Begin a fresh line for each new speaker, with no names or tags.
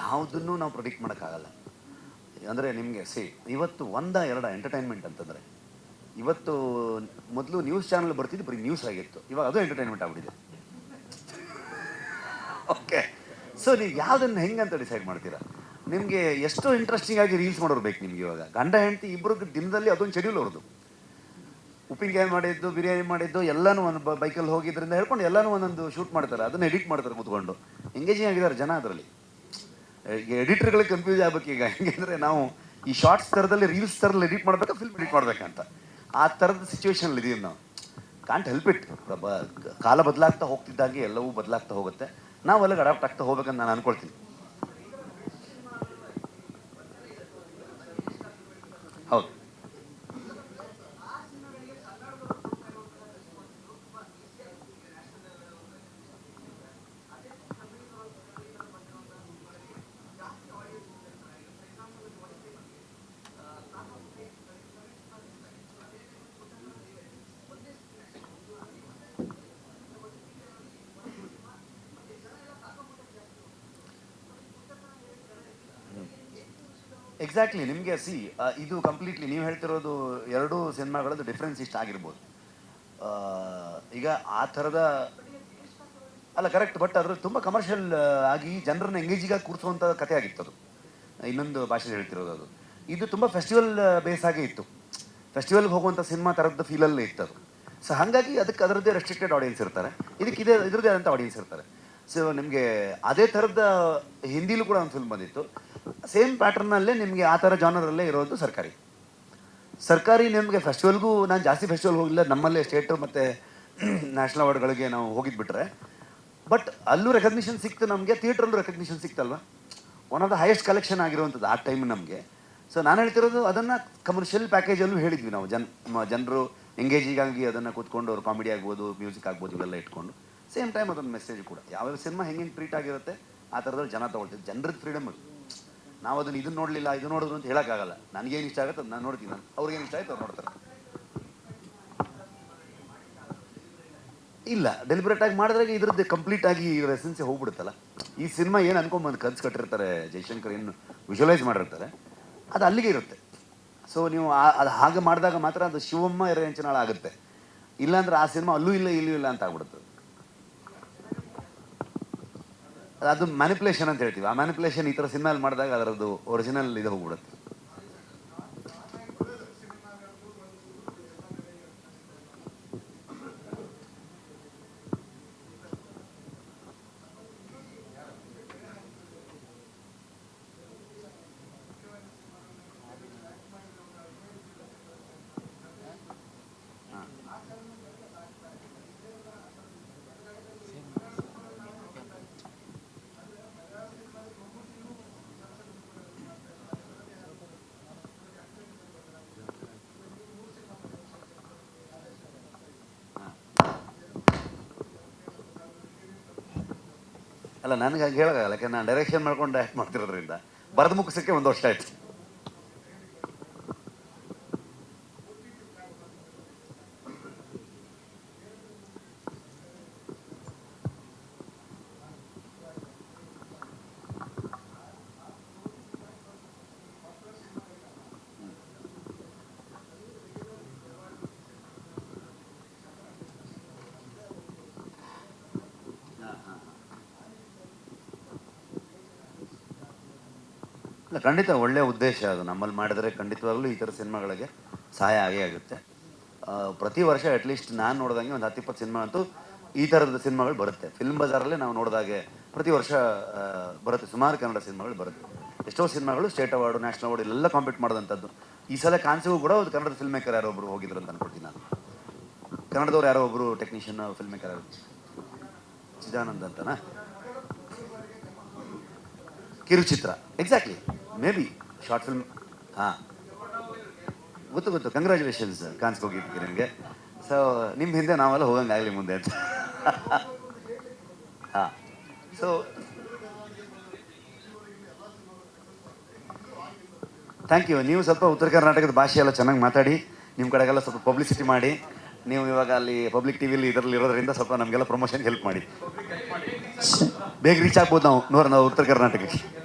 ಯಾವುದನ್ನು ನಾವು ಪ್ರೊಡಿಕ್ಟ್ ಮಾಡೋಕ್ಕಾಗಲ್ಲ. ಅಂದರೆ ನಿಮಗೆ ಸಿ ಇವತ್ತು ಒಂದ ಎರಡ ಎಂಟರ್ಟೈನ್ಮೆಂಟ್ ಅಂತಂದರೆ, ಇವತ್ತು ಮೊದಲು ನ್ಯೂಸ್ ಚಾನಲ್ ಬರ್ತಿದ್ದು ಬರೀ ನ್ಯೂಸ್ ಆಗಿತ್ತು. ಇವಾಗ ಅದು ಎಂಟರ್ಟೈನ್ಮೆಂಟ್ ಆಗ್ಬಿಟ್ಟಿದೆ. ಓಕೆ ಸೊ ನೀವು ಯಾವುದನ್ನು ಹೆಂಗೆ ಅಂತ ಡಿಸೈಡ್ ಮಾಡ್ತೀರಾ? ನಿಮಗೆ ಎಷ್ಟು ಇಂಟ್ರೆಸ್ಟಿಂಗ್ ಆಗಿ ರೀಲ್ಸ್ ಮಾಡೋರು ಬೇಕು ನಿಮ್ಗೆ ಇವಾಗ. ಗಂಡ, ಹೆಂಡತಿ ಇಬ್ಬರು ದಿನದಲ್ಲಿ ಅದೊಂದು ಶೆಡ್ಯೂಲ್ ಅವ್ರದ್ದು. ಉಪ್ಪಿನಕಾಯಿ ಮಾಡಿದ್ದು, ಬಿರಿಯಾನಿ ಮಾಡಿದ್ದು, ಎಲ್ಲನೂ ಒಂದು ಬೈಕಲ್ಲಿ ಹೋಗಿದ್ರಿಂದ ಹೇಳ್ಕೊಂಡು ಎಲ್ಲನೂ ಒಂದೊಂದು ಶೂಟ್ ಮಾಡ್ತಾರೆ. ಅದನ್ನು ಎಡಿಟ್ ಮಾಡ್ತಾರೆ ಕೂತ್ಕೊಂಡು ಎಂಗೇಜಿಂಗ್ ಆಗಿದ್ದಾರೆ ಜನ ಅದರಲ್ಲಿ. ಎಡಿಟರ್ಗಳಿಗೆ ಕನ್ಫ್ಯೂಸ್ ಆಗ್ಬೇಕು ಈಗ. ಹೆಂಗೆಂದ್ರೆ ನಾವು ಈ ಶಾರ್ಟ್ಸ್ ಥರದಲ್ಲಿ ರೀಲ್ಸ್ ಥರದಲ್ಲಿ ಎಡಿಟ್ ಮಾಡಬೇಕಾ ಫಿಲ್ಮ್ ಎಡಿಟ್ ಮಾಡಬೇಕಂತ. ಆ ಥರದ ಸಿಚುವೇಶನಲ್ಲಿ ಇದೀವಿ ನಾವು. ಕಾಂಟ್ ಹೆಲ್ಪ್ ಇಟ್ ಕಾಲ ಬದಲಾಗ್ತಾ ಹೋಗ್ತಿದ್ದಾಗೆ ಎಲ್ಲವೂ ಬದಲಾಗ್ತಾ ಹೋಗುತ್ತೆ. ನಾವು ಅಲ್ಲಿಗೆ ಅಡಾಪ್ಟ್ ಆಗ್ತಾ ಹೋಗ್ಬೇಕಂತ ನಾನು ಅನ್ಕೊಳ್ತೀನಿ. ಹೌದು. ಎಕ್ಸಾಕ್ಟ್ಲಿ ನಿಮಗೆ ಸಿ ಇದು ಕಂಪ್ಲೀಟ್ಲಿ ನೀವು ಹೇಳ್ತಿರೋದು ಎರಡೂ ಸಿನಿಮಾಗಳದ್ದು ಡಿಫ್ರೆನ್ಸ್ ಇಷ್ಟ ಆಗಿರ್ಬೋದು. ಈಗ ಆ ಥರದ, ಅಲ್ಲ ಕರೆಕ್ಟ್ ಬಟ್ ಅದ್ರಲ್ಲಿ ತುಂಬ ಕಮರ್ಷಿಯಲ್ ಆಗಿ ಜನರನ್ನ ಎಂಗೇಜಿಗಾಗಿ ಕೂರಿಸುವಂಥ ಕಥೆ ಆಗಿತ್ತು ಅದು. ಇನ್ನೊಂದು ಭಾಷೆ ಹೇಳ್ತಿರೋದು ಅದು. ಇದು ತುಂಬ ಫೆಸ್ಟಿವಲ್ ಬೇಸ್ ಆಗೇ ಇತ್ತು. ಫೆಸ್ಟಿವಲ್ಗೆ ಹೋಗುವಂಥ ಸಿನಿಮಾ ಥರದ್ದು ಫೀಲಲ್ಲೇ ಇತ್ತು ಅದು. ಸೊ ಹಾಗಾಗಿ ಅದಕ್ಕೆ ಅದರದ್ದೇ ರೆಸ್ಟ್ರಿಕ್ಟೆಡ್ ಆಡಿಯನ್ಸ್ ಇರ್ತಾರೆ. ಇದಕ್ಕೆ ಇದೇ, ಇದ್ರದ್ದೇ ಆದಂಥ ಆಡಿಯನ್ಸ್ ಇರ್ತಾರೆ. ಸೊ ನಿಮಗೆ ಅದೇ ಥರದ ಹಿಂದಿಲೂ ಕೂಡ ಒಂದು ಫಿಲ್ಮ್ ಬಂದಿತ್ತು. ಸೇಮ್ ಪ್ಯಾಟರ್ನಲ್ಲೇ ನಿಮಗೆ ಆ ಥರ ಜಾನರಲ್ಲೇ ಇರೋದು ಸರ್ಕಾರಿ. ಸರ್ಕಾರಿ ನಿಮಗೆ ಫೆಸ್ಟಿವಲ್ಗೂ ನಾನು ಜಾಸ್ತಿ ಫೆಸ್ಟಿವಲ್ ಹೋಗಿಲ್ಲ, ನಮ್ಮಲ್ಲೇ ಸ್ಟೇಟು ಮತ್ತು ನ್ಯಾಷನಲ್ ಅವಾರ್ಡ್ಗಳಿಗೆ ನಾವು ಹೋಗಿದ್ಬಿಟ್ರೆ. ಬಟ್ ಅಲ್ಲೂ ರೆಕಗ್ನಿಷನ್ ಸಿಕ್ತು ನಮಗೆ, ಥಿಯೇಟ್ರಲ್ಲೂ recognition ಸಿಕ್ತಲ್ವ? One of the highest collection ಆಗಿರುವಂಥದ್ದು ಆ ಟೈಮ್ ನಮಗೆ. ಸೊ ನಾನು ಹೇಳ್ತಿರೋದು ಅದನ್ನು ಕಮರ್ಷಿಯಲ್ ಪ್ಯಾಕೇಜಲ್ಲೂ ಹೇಳಿದ್ವಿ ನಾವು, ಜನ ಜನರು ಎಂಗೇಜಿಗಾಗಿ ಅದನ್ನು ಕೂತ್ಕೊಂಡು ಅವ್ರು ಕಾಮಿಡಿ ಆಗ್ಬೋದು ಮ್ಯೂಸಿಕ್ ಆಗ್ಬೋದು, ಇವೆಲ್ಲ ಇಟ್ಕೊಂಡು. ಸೇಮ್ ಟೈಮ್ ಅದೊಂದು ಮೆಸೇಜ್ ಕೂಡ. ಯಾವ್ಯಾವ ಸಿನಿಮಾ ಹೆಂಗೆ ಟ್ರೀಟ್ ಆಗಿರುತ್ತೆ, ಆ ಥರದಲ್ಲಿ ಜನ ತೊಗೊಳ್ತಿದ್ದೆ ಜನರದ್ದು ಫ್ರೀಡಮ್ ಅದು ನಾವು ಅದನ್ನ ಇದನ್ನ ನೋಡಲಿಲ್ಲ, ಇದು ನೋಡಿದ್ರು ಅಂತ ಹೇಳೋಕ್ಕಾಗಲ್ಲ. ನನಗೇನು ಇಷ್ಟ ಆಗುತ್ತೆ ನಾನು ನೋಡ್ತೀನಿ ನಾನು. ಅವ್ರಿಗೇನು ಇಷ್ಟ ಆಯ್ತು ಅವ್ರು ನೋಡ್ತಾರೆ. ಇಲ್ಲ ಡೆಲಿಬ್ರೇಟ್ ಆಗಿ ಮಾಡಿದ್ರಾಗ ಇದ್ರದ್ದು ಕಂಪ್ಲೀಟ್ ಆಗಿ ರೆಸೆನ್ಸಿ ಹೋಗ್ಬಿಡುತ್ತಲ್ಲ. ಈ ಸಿನಿಮಾ ಏನು ಅನ್ಕೊಂಬಂದು ಕನ್ಸು ಕಟ್ಟಿರ್ತಾರೆ, ಜೈಶಂಕರ್ ಏನು ವಿಜುವಲೈಸ್ ಮಾಡಿರ್ತಾರೆ, ಅದು ಅಲ್ಲಿಗೆ ಇರುತ್ತೆ. ಸೊ ನೀವು ಅದು ಹಾಗೆ ಮಾಡಿದಾಗ ಮಾತ್ರ ಅದು ಶಿವಮ್ಮ ಎರೆಯಂಚನಾಳ ಆಗುತ್ತೆ ಇಲ್ಲಾಂದ್ರೆ ಆ ಸಿನಿಮಾ ಅಲ್ಲೂ ಇಲ್ಲ, ಇಲ್ಲೂ ಇಲ್ಲ ಅಂತ ಆಗ್ಬಿಡುತ್ತೆ. ಅದು ಮ್ಯಾನಿಪುಲೇಷನ್ ಅಂತ ಹೇಳ್ತೀವಿ. ಆ ಮ್ಯಾನಿಪುಲೇಷನ್ ಈ ಥರ ಸಿನಿಮಾಲ್ ಮಾಡಿದಾಗ ಅದರದ್ದು ಒರಿಜಿನಲ್ ಇದು ಹೋಗ್ಬಿಡುತ್ತೆ. ಅಲ್ಲ, ನನಗೆ ಹಾಗೆ ಹೇಳೋಕ್ಕಾಗಲ್ಲ. ಯಾಕಂದ್ರೆ ನಾನು ಡೈರೆಕ್ಷನ್ ಮಾಡ್ಕೊಂಡು ಆ್ಯಕ್ಟ್ ಮಾಡ್ತಿರೋದ್ರಿಂದ. ಬರೆದು ಮುಗಿಸೋಕ್ಕೆ ಒಂದು ವರ್ಷ ಆಯ್ತು. ಇಲ್ಲ, ಖಂಡಿತ ಒಳ್ಳೆಯ ಉದ್ದೇಶ ಅದು. ನಮ್ಮಲ್ಲಿ ಮಾಡಿದರೆ ಖಂಡಿತವಾಗ್ಲೂ ಈ ಥರ ಸಿನಿಮಾಗಳಿಗೆ ಸಹಾಯ ಆಗೇ ಆಗುತ್ತೆ. ಪ್ರತಿ ವರ್ಷ ಅಟ್ಲೀಸ್ಟ್ ನಾನು ನೋಡಿದಂಗೆ ಒಂದು ಹತ್ತಿಪ್ಪತ್ತು ಸಿನಿಮಾ ಅಂತೂ ಈ ಥರದ ಸಿನಿಮಾಗಳು ಬರುತ್ತೆ. ಫಿಲ್ಮ್ ಬಜಾರಲ್ಲೇ ನಾವು ನೋಡಿದಾಗೆ ಪ್ರತಿ ವರ್ಷ ಬರುತ್ತೆ. ಸುಮಾರು ಕನ್ನಡ ಸಿನಿಮಾಗಳು ಬರುತ್ತೆ. ಎಷ್ಟೋ ಸಿನಿಮಾಗಳು ಸ್ಟೇಟ್ ಅವಾರ್ಡು ನ್ಯಾಷನಲ್ ಅವಾರ್ಡ್ ಎಲ್ಲ ಕಾಂಪೀಟ್ ಮಾಡಿದಂಥದ್ದು. ಈ ಸಲ ಕಾನ್ಸಿಗೂ ಕೂಡ ಒಂದು ಕನ್ನಡದ ಫಿಲ್ಮ್ ಮೇಕರ್ ಯಾರೋ ಒಬ್ಬರು ಹೋಗಿದ್ರು ಅಂತ ಅನ್ಕೊಳ್ತೀನಿ ನಾನು. ಕನ್ನಡದವ್ರು ಯಾರೋ ಒಬ್ಬರು ಟೆಕ್ನಿಷಿಯನ್ ಫಿಲ್ಮ್ ಮೇಕರ್ ಯಾರು. ಚಿದಾನಂದ್ ಅಂತನಾ? ಕಿರುಚಿತ್ರ. Exactly may be short film ಹಾಂ. ಗೊತ್ತು ಗೊತ್ತು. ಕಂಗ್ರ್ಯಾಚುಲೇಷನ್ಸ್ ಕಾನ್ಸ್ಗೆ ಹೋಗಿದ್ವಿ ನಿಮಗೆ. ಸೊ ನಿಮ್ಮ ಹಿಂದೆ ನಾವೆಲ್ಲ ಹೋಗಂಗಾಗಲಿ ಮುಂದೆ ಅಂತ. ಹಾಂ. ಸೊ ಥ್ಯಾಂಕ್ ಯು ನೀವು ಸ್ವಲ್ಪ ಉತ್ತರ ಕರ್ನಾಟಕದ ಭಾಷೆ ಎಲ್ಲ ಚೆನ್ನಾಗಿ ಮಾತಾಡಿ. ನಿಮ್ಮ ಕಡೆಗೆಲ್ಲ ಸ್ವಲ್ಪ ಪಬ್ಲಿಸಿಟಿ ಮಾಡಿ. ನೀವು ಇವಾಗ ಅಲ್ಲಿ ಪಬ್ಲಿಕ್ ಟಿ ವಿಲಿ ಇದರಲ್ಲಿ ಇರೋದ್ರಿಂದ ಸ್ವಲ್ಪ ನಮಗೆಲ್ಲ ಪ್ರಮೋಷನ್ ಹೆಲ್ಪ್ ಮಾಡಿ. ಬೇಗ ರೀಚ್ ಆಗ್ಬೋದು ನಾವು. ನೂರ ನಾವು ಉತ್ತರ ಕರ್ನಾಟಕಕ್ಕೆ.